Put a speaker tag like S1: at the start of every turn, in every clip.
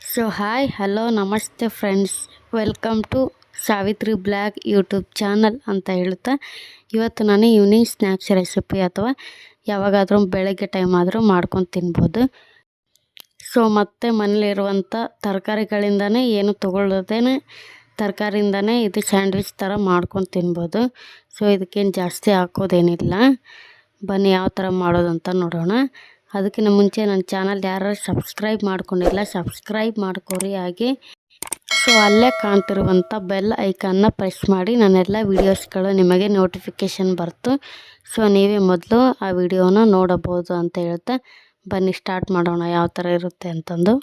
S1: So hi hello ನಮಸ್ತೆ friends welcome to Savitri blog YouTube channel ಅಂತ ಹೇಳ್ತಾ. ಇವತ್ತು ನಾನು ಈವ್ನಿಂಗ್ ಸ್ನ್ಯಾಕ್ಸ್ ರೆಸಿಪಿ ಅಥವಾ ಯಾವಾಗಾದರೂ ಬೆಳಗ್ಗೆ ಟೈಮ್ ಆದರೂ ಮಾಡ್ಕೊಂಡು ತಿನ್ಬೋದು. ಸೊ ಮತ್ತು ಮನೇಲಿರುವಂಥ ತರಕಾರಿಗಳಿಂದನೇ, ಏನು ತೊಗೊಳ್ಳೋದೇನೆ, ತರಕಾರಿಯಿಂದನೇ ಇದು ಸ್ಯಾಂಡ್ವಿಚ್ ಥರ ಮಾಡ್ಕೊಂಡು ತಿನ್ಬೋದು. ಸೊ ಇದಕ್ಕೇನು ಜಾಸ್ತಿ ಹಾಕೋದೇನಿಲ್ಲ. ಬನ್ನಿ, ಯಾವ ಥರ ಮಾಡೋದು ಅಂತ ನೋಡೋಣ. ಅದಕ್ಕಿಂತ ಮುಂಚೆ ನನ್ನ ಚಾನಲ್ ಯಾರು ಸಬ್ಸ್ಕ್ರೈಬ್ ಮಾಡ್ಕೊಂಡಿಲ್ಲ, ಸಬ್ಸ್ಕ್ರೈಬ್ ಮಾಡ್ಕೊರಿ ಹಾಗೆ. ಸೊ ಅಲ್ಲೇ ಕಾಣ್ತಿರುವಂಥ ಬೆಲ್ ಐಕನ್ನ ಪ್ರೆಸ್ ಮಾಡಿ ನನ್ನೆಲ್ಲ ವೀಡಿಯೋಸ್ಗಳು ನಿಮಗೆ ನೋಟಿಫಿಕೇಷನ್ ಬರ್ತು. ಸೊ ನೀವೇ ಮೊದಲು ಆ ವಿಡಿಯೋನ ನೋಡಬಹುದು ಅಂತ ಹೇಳ್ತಾ ಬನ್ನಿ ಸ್ಟಾರ್ಟ್ ಮಾಡೋಣ ಯಾವ ಥರ ಇರುತ್ತೆ ಅಂತಂದು.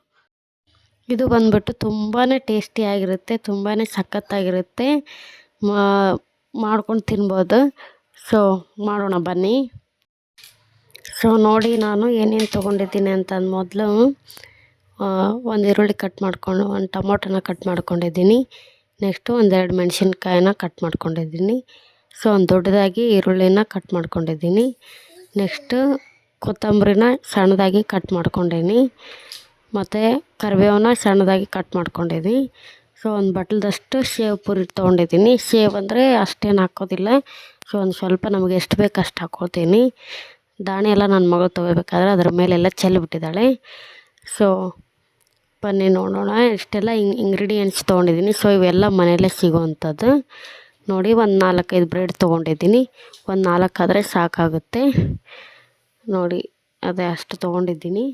S1: ಇದು ಬಂದ್ಬಿಟ್ಟು ತುಂಬಾ ಟೇಸ್ಟಿಯಾಗಿರುತ್ತೆ ತುಂಬಾ ಸಖತ್ತಾಗಿರುತ್ತೆ. ಮಾಡ್ಕೊಂಡು ತಿನ್ಬೋದು. ಸೊ ಮಾಡೋಣ ಬನ್ನಿ. ಸೊ ನೋಡಿ ನಾನು ಏನೇನು ತೊಗೊಂಡಿದ್ದೀನಿ ಅಂತ ಮೊದಲು ಒಂದು ಈರುಳ್ಳಿ ಕಟ್ ಮಾಡಿಕೊಂಡು, ಒಂದು ಟೊಮೊಟೊನ ಕಟ್ ಮಾಡ್ಕೊಂಡಿದ್ದೀನಿ. ನೆಕ್ಸ್ಟು ಒಂದೆರಡು ಮೆಣಸಿನ್ಕಾಯಿನ ಕಟ್ ಮಾಡ್ಕೊಂಡಿದ್ದೀನಿ. ಸೊ ಒಂದು ದೊಡ್ಡದಾಗಿ ಈರುಳ್ಳಿನ ಕಟ್ ಮಾಡ್ಕೊಂಡಿದ್ದೀನಿ. ನೆಕ್ಸ್ಟು ಕೊತ್ತಂಬರಿನ ಸಣ್ಣದಾಗಿ ಕಟ್ ಮಾಡ್ಕೊಂಡೀನಿ. ಮತ್ತು ಕರಿಬೇವನ್ನ ಸಣ್ಣದಾಗಿ ಕಟ್ ಮಾಡ್ಕೊಂಡಿದ್ದೀನಿ ಸೊ ಒಂದು ಬಟ್ಲದಷ್ಟು ಶೇವ್ ಪುರಿ ತೊಗೊಂಡಿದ್ದೀನಿ. ಶೇವ್ ಅಂದರೆ ಅಷ್ಟೇನು ಹಾಕೋದಿಲ್ಲ. ಸೊ ಒಂದು ಸ್ವಲ್ಪ ನಮಗೆ ಎಷ್ಟು ಬೇಕು ಅಷ್ಟು ಹಾಕ್ಕೊಳ್ತೀನಿ ದಾಣಿ ಎಲ್ಲ ನನ್ನ ಮಗಳು ತೊಗೋಬೇಕಾದ್ರೆ ಅದ್ರ ಮೇಲೆಲ್ಲ ಚೆಲ್ಲಿಬಿಟ್ಟಿದ್ದಾಳೆ ಸೊ ಬನ್ನಿ ನೋಡೋಣ. ಇಷ್ಟೆಲ್ಲ ಇಂಗ್ ಇಂಗ್ರೀಡಿಯೆಂಟ್ಸ್ ತೊಗೊಂಡಿದ್ದೀನಿ. ಸೊ ಇವೆಲ್ಲ ಮನೆಯಲ್ಲೇ ಸಿಗುವಂಥದ್ದು. ನೋಡಿ, ಒಂದು ನಾಲ್ಕೈದು ಬ್ರೆಡ್ ತೊಗೊಂಡಿದ್ದೀನಿ. ಒಂದು ನಾಲ್ಕಾದರೆ ಸಾಕಾಗುತ್ತೆ. ನೋಡಿ, ಅದೇ ಅಷ್ಟು ತೊಗೊಂಡಿದ್ದೀನಿ.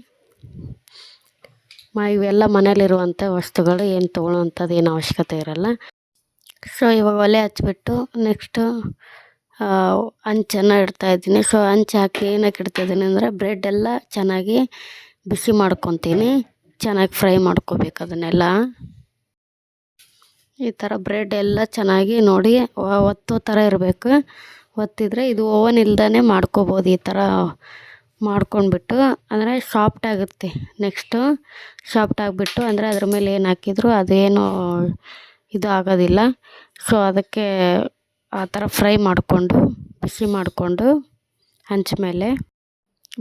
S1: ಮ, ಇವೆಲ್ಲ ಮನೇಲಿರುವಂಥ ವಸ್ತುಗಳು, ಏನು ತೊಗೊಳ್ಳೋವಂಥದ್ದು, ಏನು ಅವಶ್ಯಕತೆ ಇರೋಲ್ಲ. ಸೊ ಇವಾಗ ಒಲೆ ಹಚ್ಬಿಟ್ಟು ನೆಕ್ಸ್ಟು ಹಂಚನ್ನು ಇಡ್ತಾಯಿದ್ದೀನಿ ಸೊ ಹಂಚು ಹಾಕಿ ಏನಕ್ಕೆ ಇಡ್ತಾಯಿದ್ದೀನಿ ಅಂದರೆ ಬ್ರೆಡ್ ಎಲ್ಲ ಚೆನ್ನಾಗಿ ಬಿಸಿ ಮಾಡ್ಕೊತೀನಿ. ಚೆನ್ನಾಗಿ ಫ್ರೈ ಮಾಡ್ಕೋಬೇಕು ಅದನ್ನೆಲ್ಲ. ಈ ಥರ ಬ್ರೆಡ್ ಎಲ್ಲ ಚೆನ್ನಾಗಿ ನೋಡಿ ಒತ್ತೋ ಥರ ಇರಬೇಕು. ಒತ್ತಿದರೆ ಇದು ಓವನ್ ಇಲ್ದೇ ಮಾಡ್ಕೋಬೋದು ಈ ಥರ ಮಾಡ್ಕೊಂಡ್ಬಿಟ್ಟು. ಅಂದರೆ ಸಾಫ್ಟ್ ಆಗುತ್ತೆ. ನೆಕ್ಸ್ಟು ಸಾಫ್ಟ್ ಆಗಿಬಿಟ್ಟು ಅಂದರೆ ಅದ್ರ ಮೇಲೆ ಏನು ಹಾಕಿದ್ರು ಅದೇನು ಇದು ಆಗೋದಿಲ್ಲ. ಸೊ ಅದಕ್ಕೆ ಆ ಥರ ಫ್ರೈ ಮಾಡಿಕೊಂಡು, ಬಿಸಿ ಮಾಡಿಕೊಂಡು ಹಂಚ ಮೇಲೆ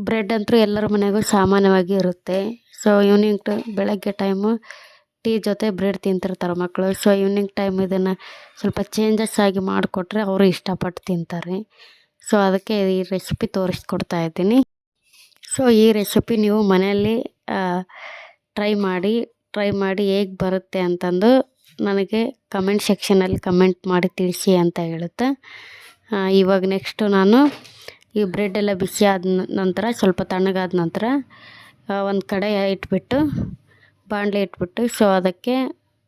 S1: ಬ್ರೆಡ್ ಅಂತೂ ಎಲ್ಲರ ಮನೆಗೂ ಸಾಮಾನ್ಯವಾಗಿ ಇರುತ್ತೆ. ಸೊ ಈವ್ನಿಂಗ್ ಟು, ಬೆಳಗ್ಗೆ ಟೈಮು ಟೀ ಜೊತೆ ಬ್ರೆಡ್ ತಿಂತಿರ್ತಾರೆ ಮಕ್ಕಳು ಸೊ ಈವ್ನಿಂಗ್ ಟೈಮ್ ಇದನ್ನು ಸ್ವಲ್ಪ ಚೇಂಜಸ್ ಆಗಿ ಮಾಡಿಕೊಟ್ರೆ ಅವರು ಇಷ್ಟಪಟ್ಟು ತಿಂತಾರೆ. ಸೊ ಅದಕ್ಕೆ ಈ ರೆಸಿಪಿ ತೋರಿಸ್ಕೊಡ್ತಾ ಇದ್ದೀನಿ. ಸೊ ಈ ರೆಸಿಪಿ ನೀವು ಮನೆಯಲ್ಲಿ ಟ್ರೈ ಮಾಡಿ ಟ್ರೈ ಮಾಡಿ ಹೇಗೆ ಬರುತ್ತೆ ಅಂತಂದು ನನಗೆ ಕಮೆಂಟ್ ಸೆಕ್ಷನಲ್ಲಿ ಕಮೆಂಟ್ ಮಾಡಿ ತಿಳಿಸಿ ಅಂತ ಹೇಳುತ್ತೆ ಇವಾಗ ನೆಕ್ಸ್ಟು ನಾನು ಈ ಬ್ರೆಡ್ ಎಲ್ಲ ಬಿಸಿ ಆದ ನಂತರ ಸ್ವಲ್ಪ ತಣ್ಣಗಾದ ನಂತರ ಒಂದು ಕಡೆ ಇಟ್ಬಿಟ್ಟು, ಬಾಣಲೆ ಇಟ್ಬಿಟ್ಟು ಸೊ ಅದಕ್ಕೆ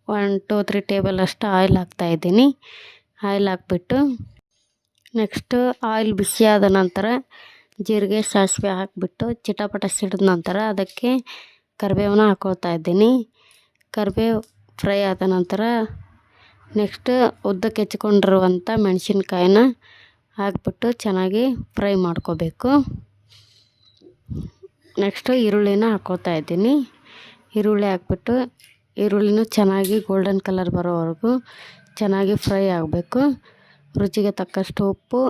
S1: ಒನ್ ಟೂ ತ್ರೀ ಟೇಬಲ್ ಅಷ್ಟು ಆಯಿಲ್ ಹಾಕ್ತಾಯಿದ್ದೀನಿ ಆಯಿಲ್ ಹಾಕ್ಬಿಟ್ಟು ನೆಕ್ಸ್ಟು ಆಯಿಲ್ ಬಿಸಿ ಆದ ನಂತರ ಜೀರಿಗೆ, ಸಾಸಿವೆ ಹಾಕಿಬಿಟ್ಟು, ಚಿಟಪಟ ಸಿಡಿದ ನಂತರ ಅದಕ್ಕೆ ಕರಿಬೇವನ್ನ ಹಾಕ್ಕೊಳ್ತಾ ಇದ್ದೀನಿ. ಕರಿಬೇವು ಫ್ರೈ ಆದ ನಂತರ ನೆಕ್ಸ್ಟ್ ಉದ್ದಕ್ಕೆ ಹೆಚ್ಕೊಂಡಿರುವಂಥ ಮೆಣಸಿನ್ಕಾಯಿನ ಹಾಕ್ಬಿಟ್ಟು ಚೆನ್ನಾಗಿ ಫ್ರೈ ಮಾಡ್ಕೋಬೇಕು. ನೆಕ್ಸ್ಟು ಈರುಳ್ಳಿನ ಹಾಕ್ಕೋತಾ ಇದ್ದೀನಿ. ಈರುಳ್ಳಿ ಹಾಕ್ಬಿಟ್ಟು ಈರುಳ್ಳಿನೂ ಚೆನ್ನಾಗಿ ಗೋಲ್ಡನ್ ಕಲರ್ ಬರೋವರೆಗೂ ಚೆನ್ನಾಗಿ ಫ್ರೈ ಆಗಬೇಕು. ರುಚಿಗೆ ತಕ್ಕಷ್ಟು ಉಪ್ಪು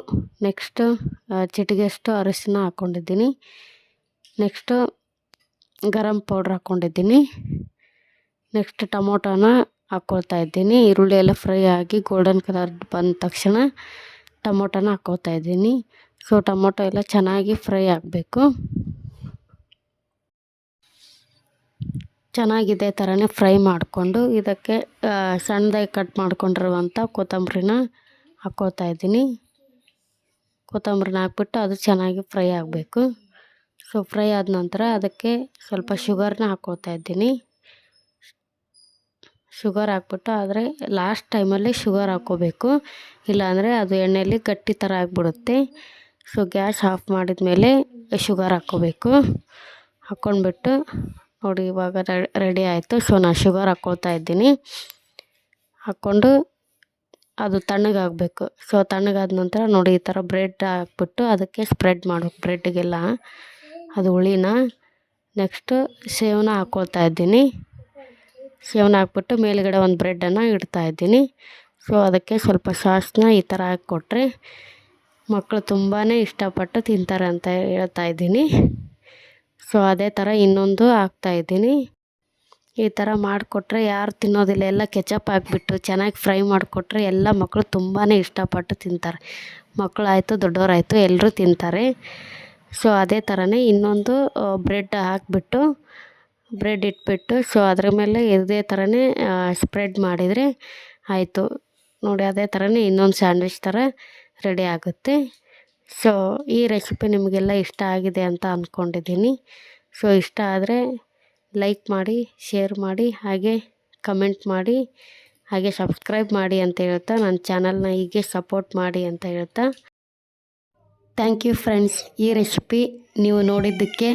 S1: ನೆಕ್ಸ್ಟು ಚಿಟಿಗೆಷ್ಟು ಅರಿಶಿನ ಹಾಕ್ಕೊಂಡಿದ್ದೀನಿ. ನೆಕ್ಸ್ಟು ಗರಂ ಪೌಡ್ರ್ ಹಾಕ್ಕೊಂಡಿದ್ದೀನಿ. ನೆಕ್ಸ್ಟ್ ಟೊಮೊಟೊನ ಹಾಕ್ಕೊಳ್ತಾ ಇದ್ದೀನಿ. ಈರುಳ್ಳಿ ಎಲ್ಲ ಫ್ರೈ ಆಗಿ ಗೋಲ್ಡನ್ ಕಲರ್ ಬಂದ ತಕ್ಷಣ ಟೊಮೊಟೊನ ಹಾಕ್ಕೊಳ್ತಾ ಇದ್ದೀನಿ. ಸೊ ಟೊಮೊಟೊ ಎಲ್ಲ ಚೆನ್ನಾಗಿ ಫ್ರೈ ಆಗಬೇಕು. ಚೆನ್ನಾಗಿದೆ ಥರನೇ ಫ್ರೈ ಮಾಡಿಕೊಂಡು ಇದಕ್ಕೆ ಸಣ್ಣದಾಗಿ ಕಟ್ ಮಾಡ್ಕೊಂಡಿರುವಂಥ ಕೊತ್ತಂಬರಿನ ಹಾಕ್ಕೊಳ್ತಾ ಇದ್ದೀನಿ. ಕೊತ್ತಂಬರಿನ ಹಾಕ್ಬಿಟ್ಟು ಅದು ಚೆನ್ನಾಗಿ ಫ್ರೈ ಆಗಬೇಕು. ಸೊ ಫ್ರೈ ಆದ ನಂತರ ಅದಕ್ಕೆ ಸ್ವಲ್ಪ ಶುಗರ್ನ ಹಾಕ್ಕೊಳ್ತಾ ಇದ್ದೀನಿ. ಶುಗರ್ ಹಾಕ್ಬಿಟ್ಟು, ಆದರೆ ಲಾಸ್ಟ್ ಟೈಮಲ್ಲಿ ಶುಗರ್ ಹಾಕ್ಕೋಬೇಕು. ಇಲ್ಲಾಂದರೆ ಅದು ಎಣ್ಣೆಯಲ್ಲಿ ಗಟ್ಟಿ ಥರ ಆಗಿಬಿಡುತ್ತೆ. ಸೊ ಗ್ಯಾಸ್ ಆಫ್ ಮಾಡಿದ ಮೇಲೆ ಶುಗರ್ ಹಾಕ್ಕೋಬೇಕು. ಹಾಕ್ಕೊಂಡ್ಬಿಟ್ಟು, ನೋಡಿ ಇವಾಗ ರೆಡಿ ಆಯಿತು. ಸೊ ನಾನು ಶುಗರ್ ಹಾಕ್ಕೊಳ್ತಾ ಇದ್ದೀನಿ. ಹಾಕ್ಕೊಂಡು ಅದು ತಣ್ಣಗಾಗಬೇಕು. ಸೊ ತಣ್ಣಗಾದ ನಂತರ ನೋಡಿ ಈ ಥರ ಬ್ರೆಡ್ ಹಾಕ್ಬಿಟ್ಟು ಅದಕ್ಕೆ ಸ್ಪ್ರೆಡ್ ಮಾಡಬೇಕು ಬ್ರೆಡ್ಗೆಲ್ಲ ಅದು ಹುಳಿನ. ನೆಕ್ಸ್ಟು ಸೇವನ ಹಾಕ್ಕೊಳ್ತಾ ಇದ್ದೀನಿ. ಸೇವನ್ನ ಹಾಕ್ಬಿಟ್ಟು ಮೇಲುಗಡೆ ಒಂದು ಬ್ರೆಡ್ಡನ್ನು ಇಡ್ತಾಯಿದ್ದೀನಿ ಸೊ ಅದಕ್ಕೆ ಸ್ವಲ್ಪ ಸಾಸ್ನ ಈ ಥರ ಹಾಕ್ಕೊಟ್ರೆ ಮಕ್ಕಳು ತುಂಬಾ ಇಷ್ಟಪಟ್ಟು ತಿಂತಾರೆ ಅಂತ ಹೇಳ್ತಾ ಇದ್ದೀನಿ. ಸೊ ಅದೇ ಥರ ಇನ್ನೊಂದು ಹಾಕ್ತಾಯಿದ್ದೀನಿ ಈ ಥರ ಮಾಡಿಕೊಟ್ರೆ ಯಾರು ತಿನ್ನೋದಿಲ್ಲ, ಎಲ್ಲ ಕೆಚಪ್ ಹಾಕ್ಬಿಟ್ಟು ಚೆನ್ನಾಗಿ ಫ್ರೈ ಮಾಡಿಕೊಟ್ರೆ ಎಲ್ಲ ಮಕ್ಕಳು ತುಂಬಾ ಇಷ್ಟಪಟ್ಟು ತಿಂತಾರೆ. ಮಕ್ಕಳಾಯಿತು, ದೊಡ್ಡವರಾಯಿತು, ಎಲ್ಲರೂ ತಿಂತಾರೆ. ಸೊ ಅದೇ ಥರನೇ ಇನ್ನೊಂದು ಬ್ರೆಡ್ ಹಾಕಿಬಿಟ್ಟು ಬ್ರೆಡ್ ಇಟ್ಬಿಟ್ಟು ಸೊ ಅದ್ರ ಮೇಲೆ ಇದೇ ಥರನೇ ಸ್ಪ್ರೆಡ್ ಮಾಡಿದರೆ ಆಯಿತು. ನೋಡಿ, ಅದೇ ಥರನೇ ಇನ್ನೊಂದು ಸ್ಯಾಂಡ್ವಿಚ್ ಥರ ರೆಡಿ ಆಗುತ್ತೆ. ಸೊ ಈ ರೆಸಿಪಿ ನಿಮಗೆಲ್ಲ ಇಷ್ಟ ಆಗಿದೆ ಅಂತ ಅಂದ್ಕೊಂಡಿದ್ದೀನಿ ಸೊ ಇಷ್ಟ ಆದರೆ ಲೈಕ್ ಮಾಡಿ ಶೇರ್ ಮಾಡಿ, ಹಾಗೆ ಕಮೆಂಟ್ ಮಾಡಿ, ಹಾಗೆ ಸಬ್ಸ್ಕ್ರೈಬ್ ಮಾಡಿ ಅಂತ ಹೇಳ್ತಾ ನನ್ನ ಚಾನಲ್ನ ಹೀಗೆ ಸಪೋರ್ಟ್ ಮಾಡಿ ಅಂತ ಹೇಳ್ತಾ. ಥ್ಯಾಂಕ್ ಯು ಫ್ರೆಂಡ್ಸ್ ಈ ರೆಸಿಪಿ ನೀವು ನೋಡಿದ್ದಕ್ಕೆ